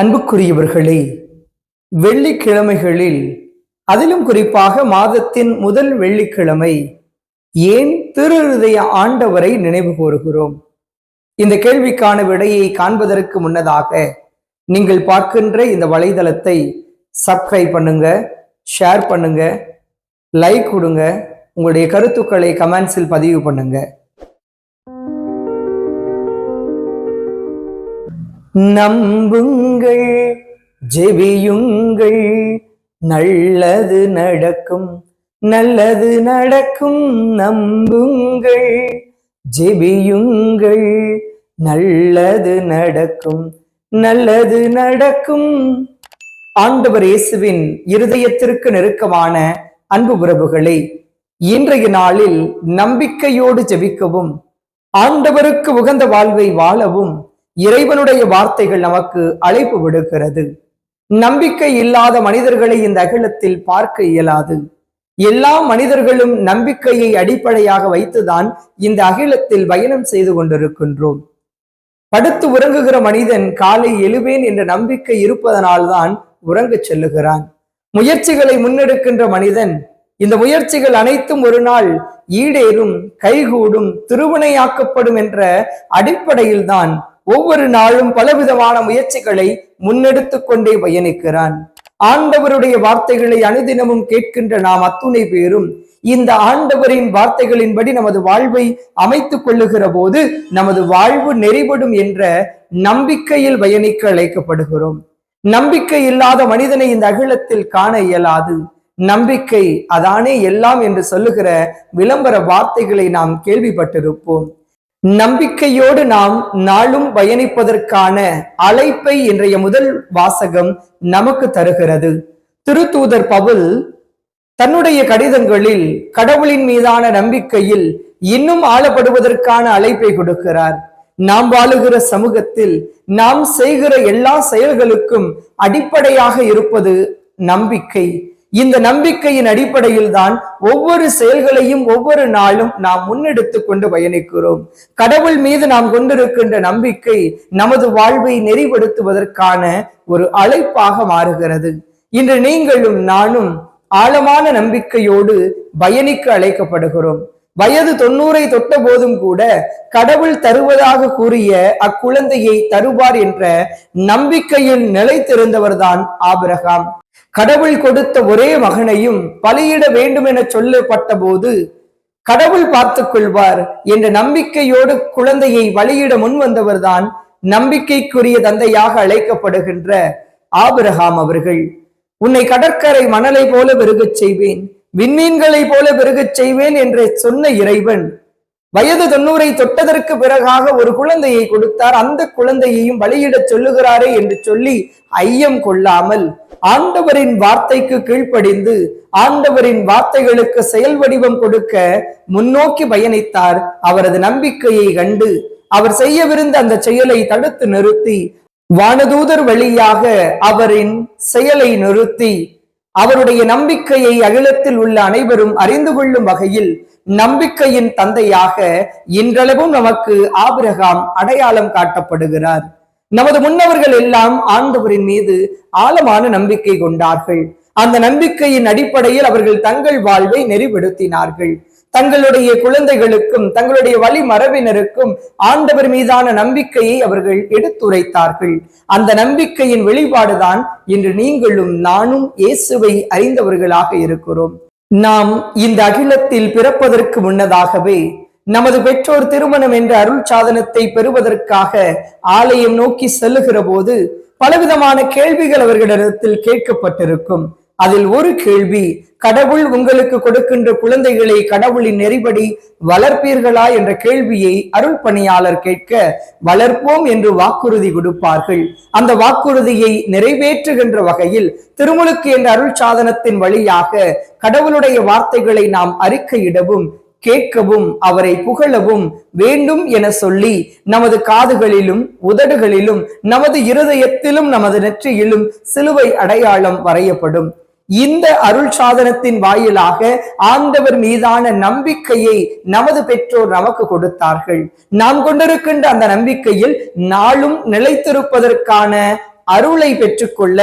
அன்புக்குரியவர்களே வெள்ளிக்கிழமைகளில் அதிலும் குறிப்பாக மாதத்தின் முதல் வெள்ளிக்கிழமை ஏன் திருஹதய ஆண்டவரை நினைவு கூறுகிறோம்? இந்த கேள்விக்கான விடையை காண்பதற்கு முன்னதாக நீங்கள் பார்க்கின்ற இந்த வலைதளத்தை சப்ஸ்கிரைப் பண்ணுங்க ஷேர் பண்ணுங்க லைக் கொடுங்க உங்களுடைய கருத்துக்களை கமெண்ட்ஸில் பதிவு பண்ணுங்கள் நம்புங்கள் ஜெபியுங்கள். நல்லது நடக்கும் நல்லது நடக்கும் நம்புங்கள் ஜெபியுங்கள். நல்லது நடக்கும் நல்லது நடக்கும். ஆண்டவர் இயேசுவின் இருதயத்திற்கு நெருக்கமான அன்பு உறவுகளை இன்றைய நாளில் நம்பிக்கையோடு ஜெபிக்கவும் ஆண்டவருக்கு உகந்த வாழ்வை வாழவும் இறைவனுடைய வார்த்தைகள் நமக்கு அழைப்பு விடுக்கிறது நம்பிக்கை இல்லாத மனிதர்களை இந்த அகிலத்தில் பார்க்க இயலாது. எல்லா மனிதர்களும் நம்பிக்கையை அடிப்படையாக வைத்துதான் இந்த அகிலத்தில் பயணம் செய்து கொண்டிருக்கின்றோம். படுத்து உறங்குகிற மனிதன் காலை எழுவேன் என்ற நம்பிக்கை இருப்பதனால்தான் உறங்கச் செல்லுகிறான். முயற்சிகளை முன்னெடுக்கின்ற மனிதன் இந்த முயற்சிகள் அனைத்தும் ஒரு நாள் ஈடேறும் கைகூடும் திருவினையாக்கப்படும் என்ற அடிப்படையில்தான் ஒவ்வொரு நாளும் பலவிதமான முயற்சிகளை முன்னெடுத்து கொண்டே பயணிக்கிறான். ஆண்டவருடைய வார்த்தைகளை அனுதினமும் கேட்கின்ற நாம் அத்துணை பேரும் இந்த ஆண்டவரின் வார்த்தைகளின்படி நமது வாழ்வை அமைத்துக் கொள்ளுகிற போது நமது வாழ்வு நெறிபடும் என்ற நம்பிக்கையில் பயணிக்க அழைக்கப்படுகிறோம். நம்பிக்கை இல்லாத மனிதனை இந்த அகிலத்தில் காண இயலாது. நம்பிக்கை அதானே எல்லாம் என்று சொல்லுகிற விளம்பர வார்த்தைகளை நாம் கேள்விப்பட்டிருப்போம். நம்பிக்கையோடு நாம் நாளும் பயணிப்பதற்கான அழைப்பை இன்றைய முதல் வாசகம் நமக்கு தருகிறது. திருத்தூதர் பவுல் தன்னுடைய கடிதங்களில் கடவுளின் மீதான நம்பிக்கையில் இன்னும் ஆளப்படுவதற்கான அழைப்பை கொடுக்கிறார். நாம் வாழுகிற சமூகத்தில் நாம் செய்கிற எல்லா செயல்களுக்கும் அடிப்படையாக இருப்பது நம்பிக்கை. இந்த நம்பிக்கையின் அடிப்படையில் தான் ஒவ்வொரு செயல்களையும் ஒவ்வொரு நாளும் நாம் முன்னெடுத்து கொண்டு பயணிக்கிறோம். கடவுள் மீது நாம் கொண்டிருக்கின்ற நம்பிக்கை நமது வாழ்வை நெறிப்படுத்துவதற்கான ஒரு அழைப்பாக மாறுகிறது. இன்று நீங்களும் நானும் ஆழமான நம்பிக்கையோடு பயணிக்க அழைக்கப்படுகிறோம். வயது தொண்ணூறை தொட்ட போதும் கூட கடவுள் தருவதாக கூறிய அக்குழந்தையை தருவார் என்ற நம்பிக்கையில் நிலைத்திருந்தவர்தான் ஆபிரகாம். கடவுள் கொடுத்த ஒரே மகனையும் பலியிட வேண்டும் என சொல்லப்பட்ட போது கடவுள் பார்த்துக் கொள்வார் என்ற நம்பிக்கையோடு குழந்தையை வழியிட முன் வந்தவர்தான் நம்பிக்கைக்குரிய தந்தையாக அழைக்கப்படுகின்ற ஆபிரகாம் அவர்கள். உன்னை கடற்கரை மணலை போல பெருகச் செய்வேன். விண்மீன்களை போல பெருகச் செய்வேன் என்று சொன்ன இறைவன் வயது தொண்ணூறை தொட்டதற்கு பிறகாக ஒரு குழந்தையை கொடுத்தார். அந்த குழந்தையையும் பலியிடச் சொல்லுகிறாரே என்று சொல்லி ஐயம் கொள்ளாமல் ஆண்டவரின் வார்த்தைக்கு கீழ்ப்படிந்து ஆண்டவரின் வார்த்தைகளுக்கு செயல் வடிவம் கொடுக்க முன்னோக்கி பயணித்தார். அவரது நம்பிக்கையை கண்டு அவர் செய்யவிருந்த அந்த செயலை தடுத்து நிறுத்தி வானதூதர் வழியாக அவரின் செயலை நிறுத்தி அவருடைய நம்பிக்கையை அகிலத்தில் உள்ள அனைவரும் அறிந்து கொள்ளும் வகையில் நம்பிக்கையின் தந்தையாக இன்றளவும் நமக்கு ஆபிரகாம் அடையாளம் காட்டப்படுகிறார். நமது முன்னவர்கள் எல்லாம் ஆண்டவரின் மீது ஆழமான நம்பிக்கை கொண்டார்கள். அந்த நம்பிக்கையின் அடிப்படையில் அவர்கள் தங்கள் வாழ்வை நெறிப்படுத்தினார்கள். தங்களுடைய குழந்தைகளுக்கும் தங்களுடைய வழி மரபினருக்கும் ஆண்டவர் மீதான நம்பிக்கையை அவர்கள் எடுத்துரைத்தார்கள். அந்த நம்பிக்கையின் வெளிப்பாடுதான் இன்று நீங்களும் நானும் இயேசுவை அறிந்தவர்களாக இருக்கிறோம். நாம் இந்த அகிலத்தில் பிறப்பதற்கு முன்னதாகவே நமது பெற்றோர் திருமணம் என்ற அருள் சாதனத்தை பெறுவதற்காக ஆலயம் நோக்கி செல்லுகிற போது பலவிதமான கேள்விகள் அவர்களிடத்தில் கேட்கப்பட்டிருக்கும். அதில் ஒரு கேள்வி கடவுள் உங்களுக்கு கொடுக்கின்ற குழந்தைகளை கடவுளின் நெறிபடி வளர்ப்பீர்களா? என்ற கேள்வியை அருள் பணியாளர் கேட்க வளர்ப்போம் என்று வாக்குறுதி கொடுப்பார்கள். அந்த வாக்குறுதியை நிறைவேற்றுகின்ற வகையில் திருமுழுக்கு என்ற அருள் சாதனத்தின் வழியாக கடவுளுடைய வார்த்தைகளை நாம் அறிக்கையிடவும் கேட்கவும் அவரை புகழவும் வேண்டும் என சொல்லி நமது காதுகளிலும் உதடுகளிலும் நமது இருதயத்திலும் நமது நெற்றியிலும் சிலுவை அடையாளம் வரையப்படும். இந்த அருள் சாதனத்தின் வாயிலாக ஆண்டவர் மீதான நம்பிக்கையை நமது பெற்றோர் நமக்கு கொடுத்தார்கள். நாம் கொண்டிருக்கின்ற அந்த நம்பிக்கையில் நாளும் நிலைத்திருப்பதற்கான அருளை பெற்றுக்கொள்ள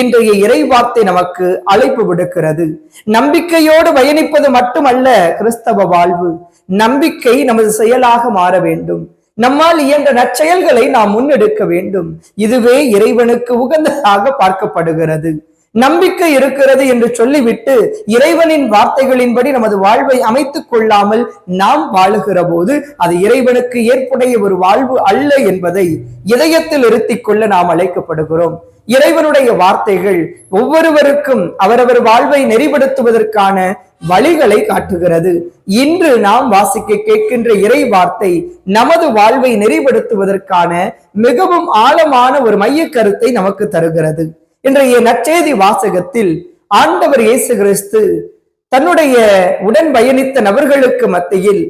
இன்றைய இறைவார்த்தை நமக்கு அழைப்பு விடுக்கிறது. நம்பிக்கையோடு பயணிப்பது மட்டுமல்ல கிறிஸ்தவ வாழ்வு. நம்பிக்கை நமது செயலாக மாற வேண்டும். நம்மால் இயன்ற நற்செயல்களை நாம் முன்னெடுக்க வேண்டும். இதுவே இறைவனுக்கு உகந்ததாக பார்க்கப்படுகிறது. நம்பிக்கை இருக்கிறது என்று சொல்லிவிட்டு இறைவனின் வார்த்தைகளின்படி நமது வாழ்வை அமைத்துக் கொள்ளாமல் நாம் வாழுகிற போது அது இறைவனுக்கு ஏற்புடைய ஒரு வாழ்வு அல்ல என்பதை இதயத்தில் இருத்திக் கொள்ள நாம் அழைக்கப்படுகிறோம். இறைவனுடைய வார்த்தைகள் ஒவ்வொருவருக்கும் அவரவர் வாழ்வை நெறிப்படுத்துவதற்கான வழிகளை காட்டுகிறது. இன்று நாம் வாசிக்க கேட்கின்ற இறை வார்த்தை நமது வாழ்வை நெறிப்படுத்துவதற்கான மிகவும் ஆழமான ஒரு மைய கருத்தை நமக்கு தருகிறது. இன்றைய நற்செய்தி வாசகத்தில் ஆண்டவர் இயேசு கிறிஸ்து தன்னுடைய உடன் பயணித்த நபர்களுக்கு மத்தியில்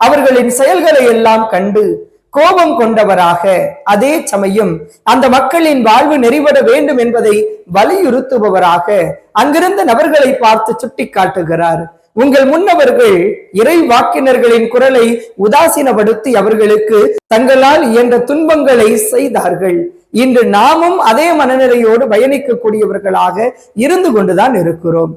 அவர்களின் செயல்களை எல்லாம் கண்டு கோபம் கொண்டவராக அதே சமயம் அந்த மக்களின் வாழ்வு நெறிபட வேண்டும் என்பதை வலியுறுத்துபவராக அங்கிருந்த நபர்களை பார்த்து சுட்டி காட்டுகிறார் உங்கள் முன்னவர்கள் இறை வாக்கினர்களின் குரலை உதாசீனப்படுத்தி அவர்களுக்கு தங்களால் இயன்ற துன்பங்களை செய்தார்கள். இன்று நாமும் அதே மனநிலையோடு பயணிக்கக்கூடியவர்களாக இருந்து கொண்டுதான் இருக்கிறோம்.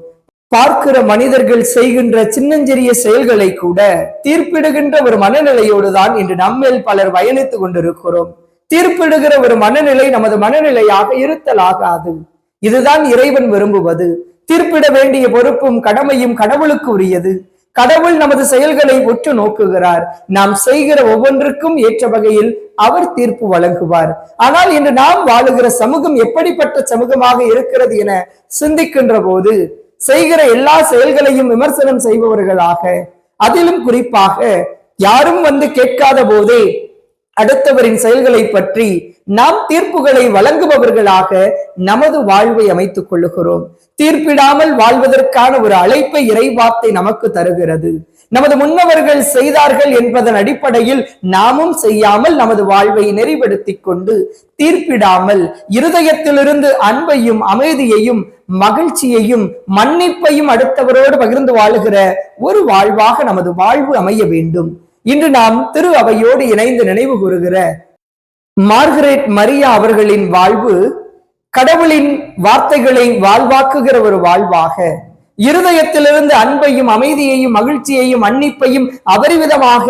பார்க்கிற மனிதர்கள் செய்கின்ற சின்னஞ்சிறிய செயல்களை கூட தீர்ப்பிடுகின்ற ஒரு மனநிலையோடு தான் இன்று நம்மேல் பலர் பயணித்துக் கொண்டிருக்கிறோம். தீர்ப்பிடுகிற ஒரு மனநிலை நமது மனநிலையாக இருத்தலாகாது. இதுதான் இறைவன் விரும்புவது. தீர்ப்பிட வேண்டிய பொறுப்பும் கடமையும் கடவுளுக்கு உரியது. கடவுள் நமது செயல்களை ஒற்று நோக்குகிறார். நாம் செய்கிற ஒவ்வொன்றுக்கும் ஏற்ற வகையில் அவர் தீர்ப்பு வழங்குவார். ஆனால் இன்று நாம் வாழுகிற சமூகம் எப்படிப்பட்ட சமூகமாக இருக்கிறது என சிந்திக்கின்ற போது செய்கிற எல்லா செயல்களையும் விமர்சனம் செய்பவர்களாக அதிலும் குறிப்பாக யாரும் வந்து கேட்காத போதே அடுத்தவரின் செயல்களை பற்றி நாம் தீர்ப்புகளை வழங்குபவர்களாக நமது வாழ்வை அமைத்துக் கொள்ளுகிறோம். தீர்ப்பிடாமல் வாழ்வதற்கான ஒரு அழைப்பை இறைவார்த்தை நமக்கு தருகிறது. நமது முன்னவர்கள் செய்தார்கள் என்பதன் அடிப்படையில் நாமும் செய்யாமல் நமது வாழ்வை நெறிப்படுத்திக் கொண்டு தீர்ப்பிடாமல் இருதயத்திலிருந்து அன்பையும் அமைதியையும் மகிழ்ச்சியையும் மன்னிப்பையும் அடுத்தவரோடு பகிர்ந்து வாழுகிற ஒரு வாழ்வாக நமது வாழ்வு அமைய வேண்டும். இன்று நாம் திரு அவையோடு இணைந்து நினைவு கூறுகிற மார்கரெட் மரியா அவர்களின் வாழ்வு கடவுளின் வார்த்தைகளை வாழ்வாக்குகிற ஒரு வாழ்வாக. இருதயத்திலிருந்து அன்பையும் அமைதியையும் மகிழ்ச்சியையும் மன்னிப்பையும் அபரிவிதமாக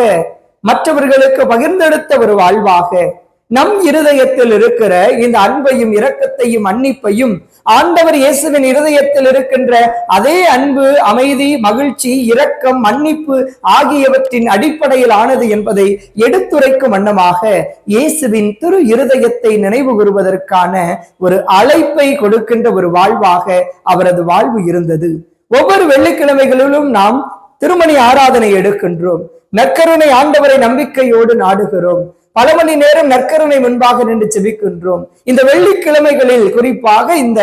மற்றவர்களுக்கு பகிர்ந்தெடுத்த ஒரு வாழ்வாக. நம் இருதயத்தில் இருக்கிற இந்த அன்பையும் இரக்கத்தையும் மன்னிப்பையும் ஆண்டவர் இயேசுவின் இருதயத்தில் இருக்கின்ற அதே அன்பு அமைதி மகிழ்ச்சி இரக்கம் மன்னிப்பு ஆகியவற்றின் அடிப்படையில் ஆனது என்பதை எடுத்துரைக்கும் வண்ணமாக இயேசுவின் திரு இருதயத்தை நினைவு கூறுவதற்கான ஒரு அழைப்பை கொடுக்கின்ற ஒரு வாழ்வாக அவரது வாழ்வு இருந்தது. ஒவ்வொரு வெள்ளிக்கிழமைகளிலும் நாம் திருமணி ஆராதனை எடுக்கின்றோம். நற்கருணை ஆண்டவரை நம்பிக்கையோடு நாடுகிறோம். பல மணி நேரம் நற்கருணை முன்பாக நின்று செபிக்கின்றோம். இந்த வெள்ளிக்கிழமைகளில் குறிப்பாக இந்த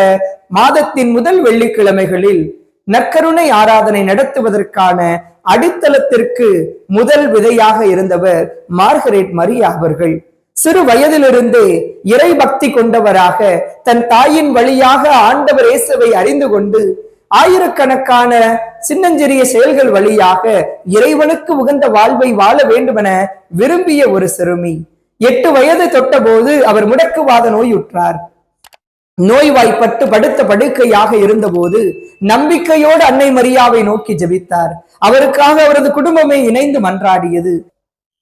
மாதத்தின் முதல் வெள்ளிக்கிழமைகளில் நற்கருணை ஆராதனை நடத்துவதற்கான அடித்தளத்திற்கு முதல் விதையாக இருந்தவர் மார்கரேட் மரியா அவர்கள். சிறு வயதிலிருந்தே இறை பக்தி கொண்டவராக தன் தாயின் வழியாக ஆண்டவர் இயேசுவை அறிந்து கொண்டு ஆயிரக்கணக்கான சின்னஞ்சிறிய செயல்கள் வழியாக இறைவனுக்கு உகந்த வாழ்வை வாழ வேண்டுமென விரும்பிய ஒரு சிறுமி. எட்டு வயது தொட்டபோது அவர் முடக்குவாத நோயுற்றார். நோய்வாய்ப்பட்டு படுத்த படுக்கையாக இருந்தபோது நம்பிக்கையோடு அன்னை மரியாவை நோக்கி ஜெபித்தார். அவருக்காக அவரது குடும்பமே இணைந்து மன்றாடியது.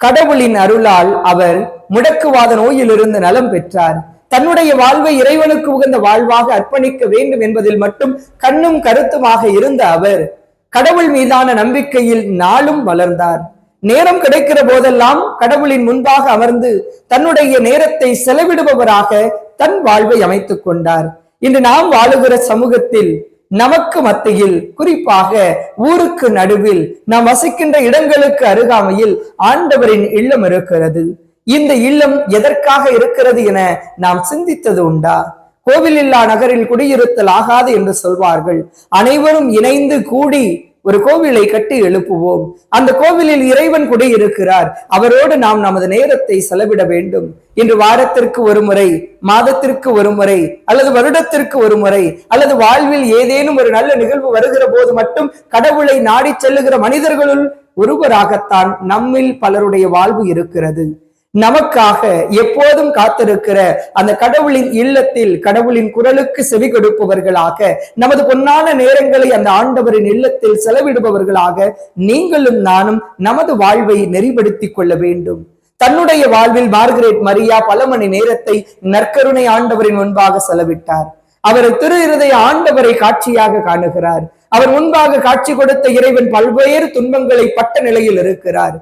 கடவுளின் அருளால் அவர் முடக்குவாத நோயிலிருந்து நலம் பெற்றார். தன்னுடைய வாழ்வை இறைவனுக்கு உகந்த வாழ்வாக அர்ப்பணிக்க வேண்டும் என்பதில் மட்டும் கண்ணும் கருத்துமாக இருந்த அவர் கடவுள் மீதான நம்பிக்கையில் நாளும் வளர்ந்தார். நேரம் கிடைக்கிற போதெல்லாம் கடவுளின் முன்பாக அமர்ந்து தன்னுடைய நேரத்தை செலவிடுபவராக தன் வாழ்வை அமைத்துக் கொண்டார். இன்று நாம் வாழுகிற சமூகத்தில் நமக்கு மத்தியில் குறிப்பாக ஊருக்கு நடுவில் நாம் வசிக்கின்ற இடங்களுக்கு அருகாமையில் ஆண்டவரின் இல்லம் இருக்கிறது. இந்த இல்லம் எதற்காக இருக்கிறது என நாம் சிந்தித்தது உண்டா? கோவில் இல்லா நகரில் குடியிருத்தல் ஆகாது என்று சொல்வார்கள். அனைவரும் இணைந்து கூடி ஒரு கோவிலை கட்டி எழுப்புவோம். அந்த கோவிலில் இறைவன் குடியிருக்கிறார். அவரோடு நாம் நமது நேரத்தை செலவிட வேண்டும். இன்று வாரத்திற்கு ஒரு முறை மாதத்திற்கு ஒரு முறை அல்லது வருடத்திற்கு ஒரு முறை அல்லது வாழ்வில் ஏதேனும் ஒரு நல்ல நிகழ்வு வருகிற போது மட்டும் கடவுளை நாடி செல்லுகிற மனிதர்களுள் ஒருவராகத்தான் நம்மில் பலருடைய வாழ்வு இருக்கிறது. நமக்காக எப்போதும் காத்திருக்கிற அந்த கடவுளின் இல்லத்தில் கடவுளின் குரலுக்கு செவி கொடுப்பவர்களாக நமது பொன்னான நேரங்களை அந்த ஆண்டவரின் இல்லத்தில் செலவிடுபவர்களாக நீங்களும் நானும் நமது வாழ்வை நெறிப்படுத்திக் கொள்ள வேண்டும். தன்னுடைய வாழ்வில் மார்கரெட் மரியா பல மணி நேரத்தை நற்கருணை ஆண்டவரின் முன்பாக செலவிட்டார். அவர் திரு இருதய ஆண்டவரை காட்சியாக காணுகிறார். அவர் முன்பாக காட்சி கொடுத்த இறைவன் பல்வேறு துன்பங்களை பட்ட நிலையில் இருக்கிறார்.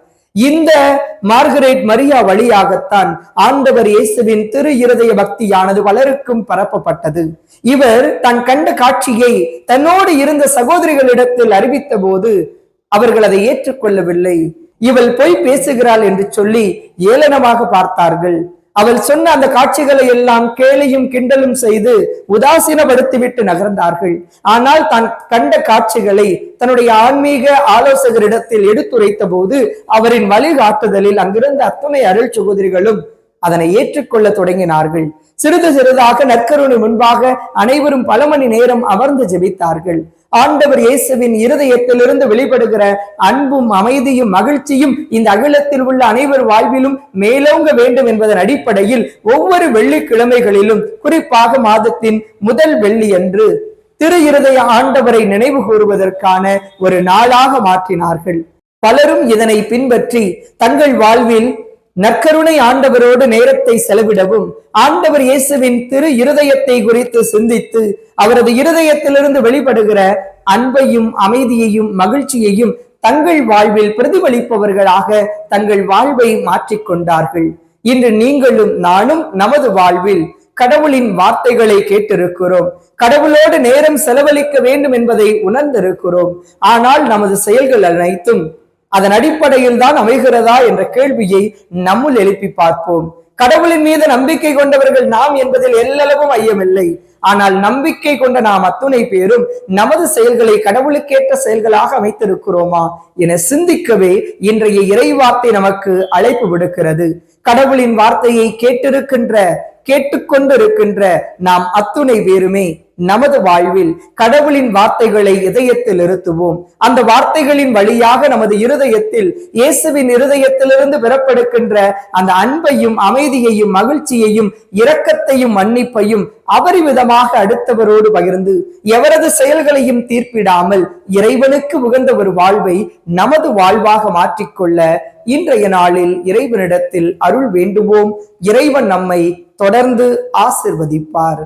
இந்த மார்கரேட் மரியா வழியாகத்தான் ஆண்டவர் இயேசுவின் திரு இருதய பக்தியானது பலருக்கும் பரப்பப்பட்டது. இவர் தான் கண்ட காட்சியை தன்னோடு இருந்த சகோதரிகளிடத்தில் அறிவித்த போது அவர்கள் அதை ஏற்றுக்கொள்ளவில்லை. இவள் பொய் பேசுகிறாள் என்று சொல்லி ஏளனமாக பார்த்தார்கள். அவள் சொன்ன அந்த காட்சிகளை எல்லாம் கேலியும் கிண்டலும் செய்து உதாசீனப்படுத்திவிட்டு நகர்ந்தார்கள். ஆனால் தான் கண்ட காட்சிகளை தன்னுடைய ஆன்மீக ஆலோசகரிடத்தில் எடுத்துரைத்த போது அவரின் வழிகாட்டுதலில் அங்கிருந்த அத்துணை அருள் சகோதரிகளும் அதனை ஏற்றுக்கொள்ள தொடங்கினார்கள். சிறிது சிறிதாக நற்கருணை முன்பாக அனைவரும் பல மணி நேரம் அமர்ந்து ஜெபித்தார்கள். ஆண்டவர் இயேசுவின் இருதயத்திலிருந்து வெளிப்படுகிற அன்பும் அமைதியும் மகிழ்ச்சியும் இந்த அகிலத்தில் உள்ள அனைவர் வாழ்விலும் மேலோங்க வேண்டும் என்பதன் அடிப்படையில் ஒவ்வொரு வெள்ளிக்கிழமைகளிலும் குறிப்பாக மாதத்தின் முதல் வெள்ளி அன்று திரு இருதய ஆண்டவரை நினைவு கூறுவதற்கான ஒரு நாளாக மாற்றினார்கள். பலரும் இதனை பின்பற்றி தங்கள் வாழ்வில் நற்கருணை ஆண்டவரோடு நேரத்தை செலவிடவும் ஆண்டவர் இயேசுவின் திரு இருதயத்தை குறித்து சிந்தித்து அவரது இருதயத்திலிருந்து வெளிப்படுகிற அன்பையும் அமைதியையும் மகிழ்ச்சியையும் தங்கள் வாழ்வில் பிரதிபலிப்பவர்களாக தங்கள் வாழ்வை மாற்றிக்கொண்டார்கள். இன்று நீங்களும் நானும் நமது வாழ்வில் கடவுளின் வார்த்தைகளை கேட்டிருக்கிறோம். கடவுளோடு நேரம் செலவழிக்க வேண்டும் என்பதை உணர்ந்திருக்கிறோம். ஆனால் நமது செயல்கள் அனைத்தும் அதன் அடிப்படையில் தான் அமைகிறதா என்ற கேள்வியை நம்முள் எழுப்பி பார்ப்போம். கடவுளின் மீது நம்பிக்கை கொண்டவர்கள் நாம் என்பதில் எல்லளவும் ஐயமில்லை. ஆனால் நம்பிக்கை கொண்ட நாம் அத்துணை பேரும் நமது செயல்களை கடவுளுக்கேற்ற செயல்களாக அமைத்திருக்கிறோமா என சிந்திக்கவே இன்றைய இறைவார்த்தை நமக்கு அழைப்பு விடுக்கிறது. கடவுளின் வார்த்தையை கேட்டிருக்கின்ற கேட்டுக்கொண்டிருக்கின்ற நாம் அத்துணை பேருமே நமது வாழ்வில் கடவுளின் வார்த்தைகளை இதயத்தில் இருத்துவோம் அந்த வார்த்தைகளின் வழியாக நமது இருதயத்தில் இயேசுவின் இருதயத்திலிருந்து பெறப்படுகின்ற அந்த அன்பையும் அமைதியையும் மகிழ்ச்சியையும் இரக்கத்தையும் மன்னிப்பையும் அபரிவிதமாக அடுத்தவரோடு பகிர்ந்து எவரது செயல்களையும் தீர்ப்பிடாமல் இறைவனுக்கு உகந்த ஒரு வாழ்வை நமது வாழ்வாக மாற்றிக்கொள்ள இன்றைய நாளில் இறைவனிடத்தில் அருள் வேண்டுவோம். இறைவன் நம்மை தொடர்ந்து ஆசிர்வதிப்பார்.